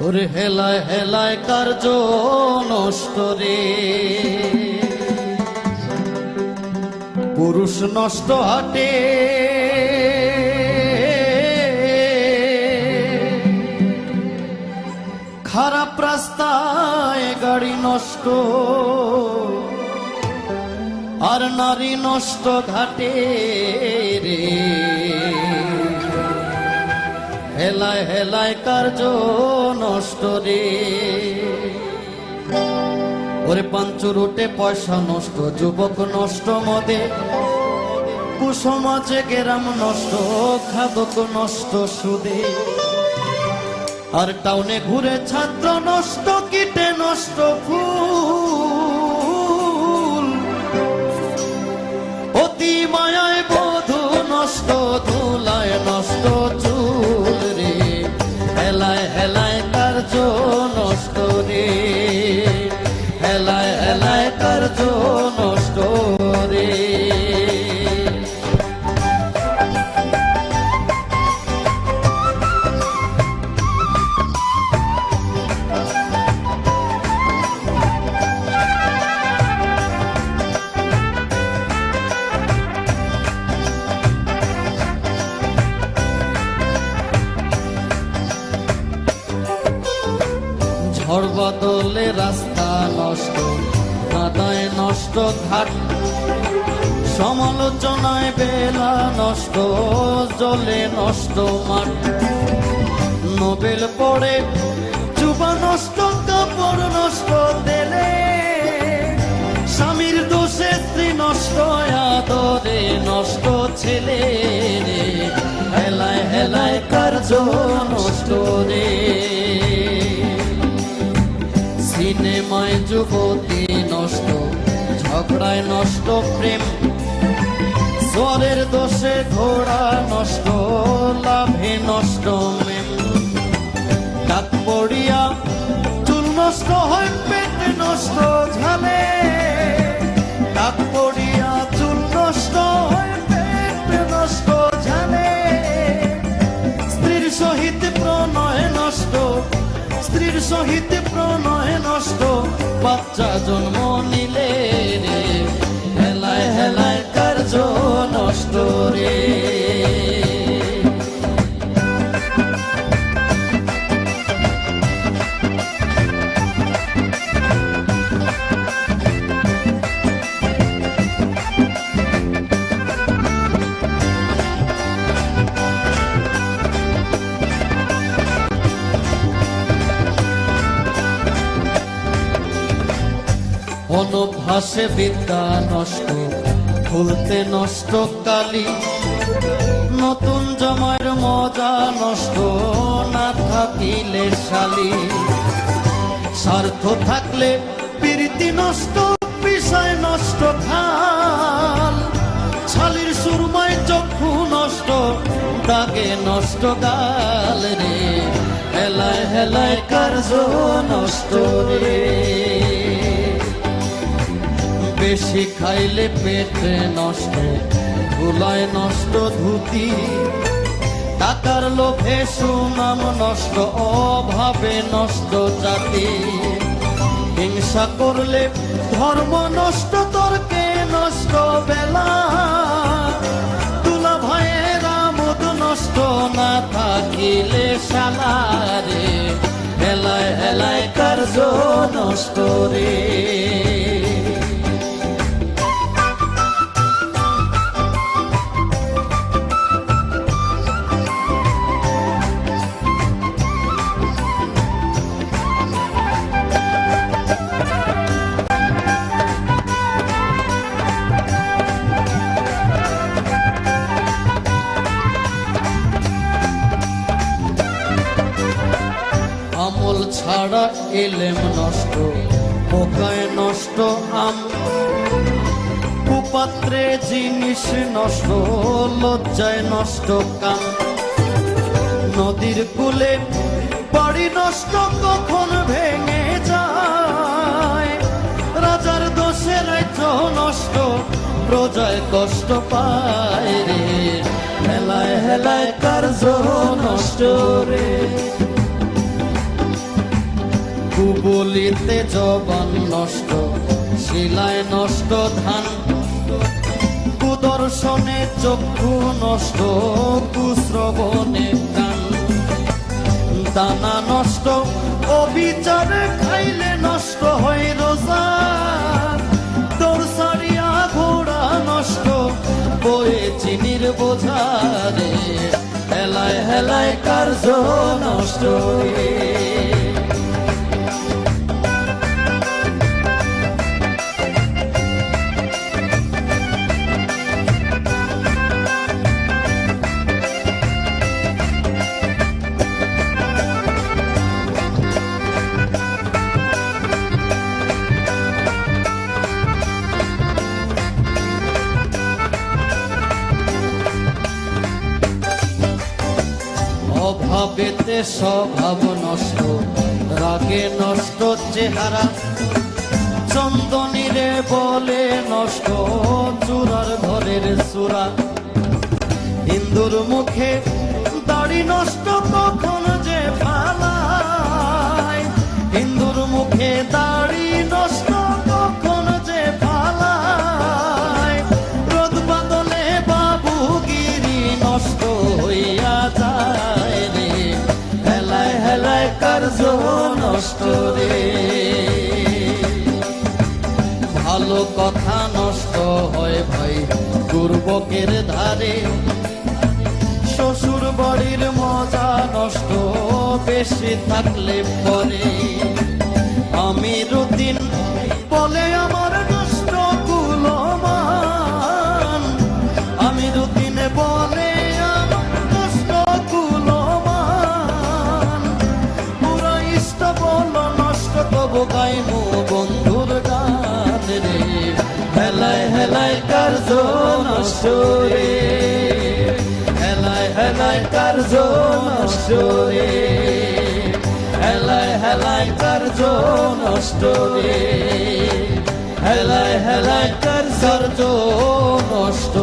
ওরে হেলায় হেলায় কার্য নষ্ট রে। পুরুষ নষ্ট হাটে। খারাপ রাস্তায় গাড়ি নষ্ট। আর নারী নষ্ট ঘাটে। হেলায় হেলায় কার্য নষ্ট রে। ওরে পাঞ্চুর উঠে পয়সা নষ্ট, যুবক নষ্ট মদে। কুসমাজে গেরাম নষ্ট, খাদক নষ্ট সুদে। আর টাউনে ঘুরে ছাত্র নষ্ট, কিটে নষ্ট ফুল। অতি মায়ায় নষ্ট কাদায় নষ্ট ঘাট, সমালোচনায় বেলা নষ্ট, জলে নষ্ট মাঠ। নোবেল পড়ে, চুপা নষ্ট, কাপড় নষ্ট দেলে স্বামীর দোষে স্ত্রী নষ্ট, আদরে নষ্ট ছেলে রে। হেলায় হেলায় কার্য নষ্ট রে। সিনেমায় যুবতী নষ্ট, ঝগড়ায় নষ্ট, প্রেম। জ্বরের দোষে ঘোড়া নষ্ট, লাভে নষ্ট ডাক পড়িয়া চুল নষ্ট হয়, পেট নষ্ট, ঝালে। ডাক সহিত প্রণয় নষ্ট। বাচ্চা জন্ম নিলে অনভ্যাসে বিদ্যা নষ্ট, ভুলতে নষ্ট কালি। নতুন জমায়ের মজা নষ্ট, না থাকিলে শালি। স্বার্থ থাকলে প্রীতি নষ্ট, বিষয় নষ্ট খাল। ছালির সুরমায় চক্ষু নষ্ট, দাগে নষ্ট গাল রে। হেলায় হেলায় কার্য নষ্ট রে। বেশি খাইলে পেট নষ্ট, ধুলায় নষ্ট ধুতি। টাকার লোভে সুনাম নষ্ট, অভাবে নষ্ট জাতি। হিংসা করলে ধর্ম নষ্ট, তর্কে নষ্ট বেলা। তুলা ভয়ের আমোদ নষ্ট, না থাকিলে সালারে হেলায় হেলায় কার্য নষ্ট রে। ছাড়া এলেম নষ্ট, পোকায় নষ্ট আম। কুপাত্রে জিনিস নষ্ট, লজ্জায় নষ্ট কাম। নদীর কুলে বাড়ি নষ্ট কখন ভেঙে যায়? রাজার দোষে রাজ্য নষ্ট, প্রজায় কষ্ট পায় রে। হেলায় হেলায় কার্য নষ্ট রে? কুবলিতে জবান নষ্ট, শিলায় নষ্ট, ধান কুদর্শনে চক্ষু নষ্ট, কুশ্রবণে কান দানা নষ্ট, অবিচারে খাইলে নষ্ট হয় রোজা। তোর সারিয়া ঘোড়া নষ্ট, বয়ে চিনির বোঝারে হেলায় হেলায় কার্য নষ্ট অভাবেতে স্বভাব নষ্ট, রাগে নষ্ট, চেহারা চন্দনীরে বলে নষ্ট, চূড়ার ঘরের চূড়া। হিন্দুর মুখে দাড়ি নষ্ট, কখন যে ফালায় ভালো কথা নষ্ট হয় ভাই, দুর্ভোগের ধারে। শ্বশুর বাড়ির মজা নষ্ট, বেশি থাকলে পরে। আমি রুদিন বলে আমার নষ্ট কুলমান। আমি রুদিনে বলে আমার নষ্ট কুলমান। পুরা ইষ্ট বল নষ্ট তবু গাইমু রে হেলায় হেলায় কার্য নষ্ট রে হেলায় হেলায় কার্য নষ্ট